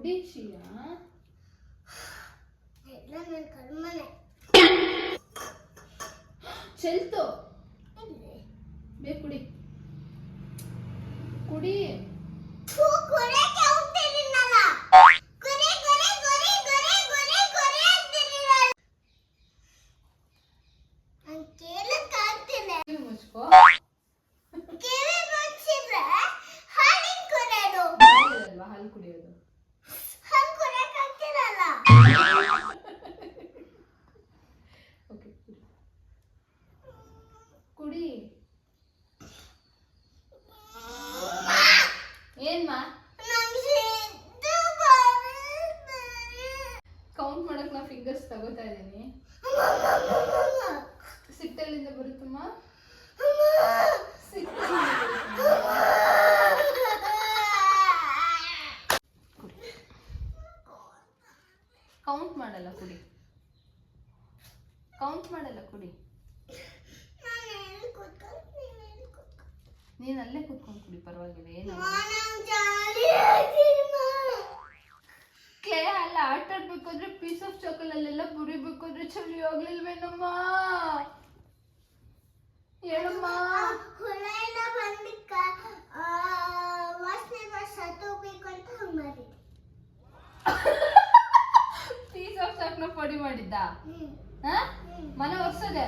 முடிச்சியா ಚೆಲ್ತು ಬೇ ಕುಡಿ ಕುಡಿ ಮುಚ್ಕೋ ಹಾಲು ಕುಡಿಯೋದು ಕುಡಿ. ಏನ್ಮಾ. ಕೌಂಟ್ ಮಾಡಕ್ ನಾ ಫಿಂಗರ್ಸ್ ತಗೋತಾ ಇದ್ದೀನಿ. ಸಿಟ್ಟಲ್ಲಿಂದ ಬರುತ್ತಮ್ಮ. ಸಿಟ್ಟಲ್ಲಿಂದ ಕೌಂಟ್ ಮಾಡಲ್ಲ ಕುಡಿ ಕೌಂಟ್ ಮಾಡಲ್ಲ ಕುಡಿ ನೀನು ಅಲ್ಲೇ ಕುತ್ಕೊಂಡು ಕುಡಿ ಪರವಾಗಿಲ್ಲ ಏನು ಕ್ಲೇ ಅಲ್ಲ ಆಟ ಆಡ್ಬೇಕಾದ್ರೆ ಪೀಸ್ ಆಫ್ ಚಾಕಲಲ್ಲೆಲ್ಲ ಬುರಿಬೇಕಾದ್ರೆ ಚಳಿ ಹೋಗ್ಲಿಲ್ವೇನಮ್ಮ ಹೇಳಮ್ಮ ಅಂತ ಮಾಡಿ ರೆಡಿ ಮಾಡಿದ್ದ? ಮನೆ ಒರ್ಸೋದೆ?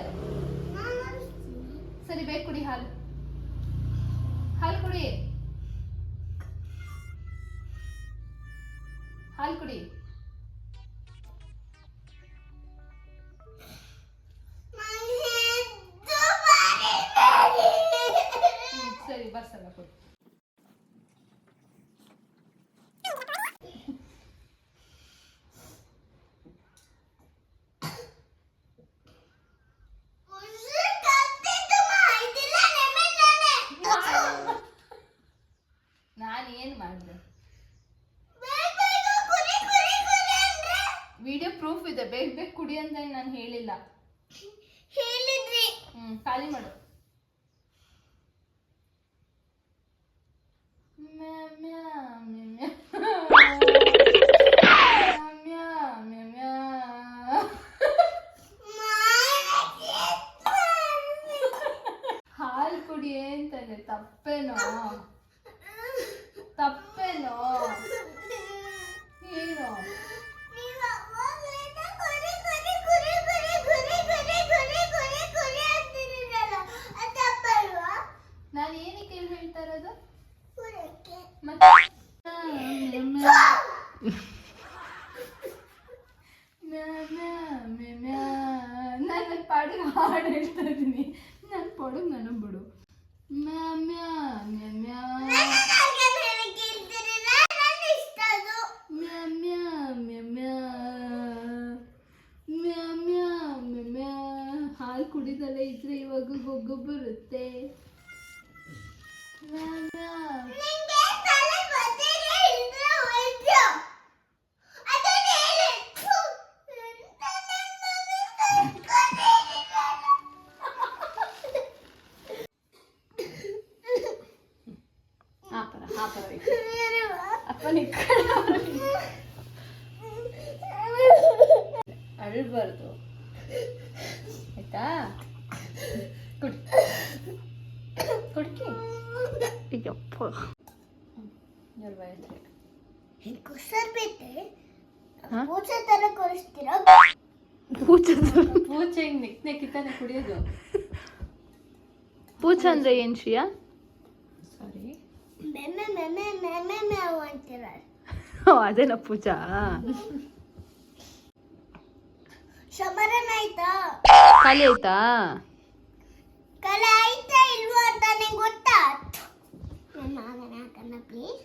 ಸರಿ ಬೇಕು ಕುಡಿ ಹಾಲು. ಹಾಲು ಕುಡಿ. ಹಾಲು ಕುಡಿ. ಸರಿ ಬರ್ಸಲ್ಲ ಕೊಡಿ. ಇದೆ ಬೇಗ ಬೇಗ ಕುಡಿ ಅಂತ ನಾನು ಹೇಳಿಲ್ಲ. ಹೇಳಿದ್ರಿ ಹ್ಮ್ ಖಾಲಿ ಮಾಡು. ಹಾಲ್ ಕುಡಿ ತಪ್ಪೇನೋ ತಪ್ಪೇನೋ. పాడి ఆడేస్తుంది నాకు పొడు ననబుడు ಹಾಲು ಕುಡಿದಲ್ಲ ಇದ್ರೆ ಇವಾಗ ಗೊಗ್ಗು ಬರುತ್ತೆ ಮ್ಯಾಮ್ಯಾ ಅಳ್ಬಾರ್ದು ಆಯ್ತಾ ಕುಡ್ ಕುಡ್ಕಿ ಅಯ್ಯಪ್ಪ ನೋಡಿ ಬಯಸ್ರಿ ಪೂಜೆ ತರ ಕೊರಿಸ್ತೀರಾ? ಪೂಜೆ ಹಿಂಗ್ ನೆಕ್ ನೆಕ್ಕಿತಾನೆ ಕುಡಿಯೋದು. ಪೂಜ ಅಂದ್ರೆ ಏನ್ ಶ್ರೀಯಾ? ಸಾರಿ ಮೆಮ್ಮೆ ಮೆಮ್ಮೆ ಮೆಮ್ಮೆ ಮ್ಯಾವ್ ಅಂತೀರ? ಓ ಅದೇನ ಪೂಜಾ? ಶಮರನ್ ಆಯ್ತಾ? ಖಾಲಿ ಆಯ್ತಾ? ಕಲೆ ಆಯ್ತಾ ಇಲ್ವಾ ಅಂತ ನಿಂಗೆ ಗೊತ್ತಾ? ನನ್ನ ಮಗನ ಪ್ಲೀಸ್